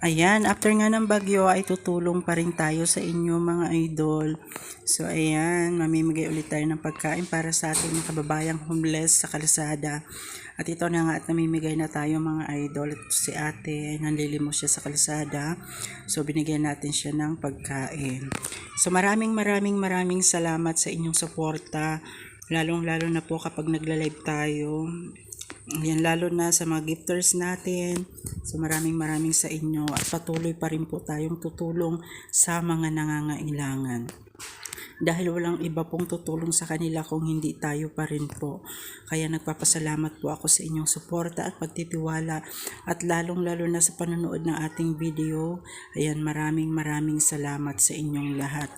Ayan, after nga ng bagyo ay tutulong pa rin tayo sa inyo mga idol. So ayan, mamimigay ulit tayo ng pagkain para sa ating mga kababayang homeless sa kalsada. At ito na nga at namimigay na tayo mga idol. Ito si ate, nanlilimos siya sa kalsada. So binigyan natin siya ng pagkain. So maraming maraming maraming salamat sa inyong suporta. Lalong lalo na po kapag nagla-live tayo. Yan, lalo na sa mga gifters natin. So maraming maraming sa inyo at patuloy pa rin po tayong tutulong sa mga nangangailangan. Dahil walang iba pong tutulong sa kanila kung hindi tayo pa rin po. Kaya nagpapasalamat po ako sa inyong suporta at pagtitiwala at lalong lalo na sa panonood ng ating video. Ayan, maraming maraming salamat sa inyong lahat.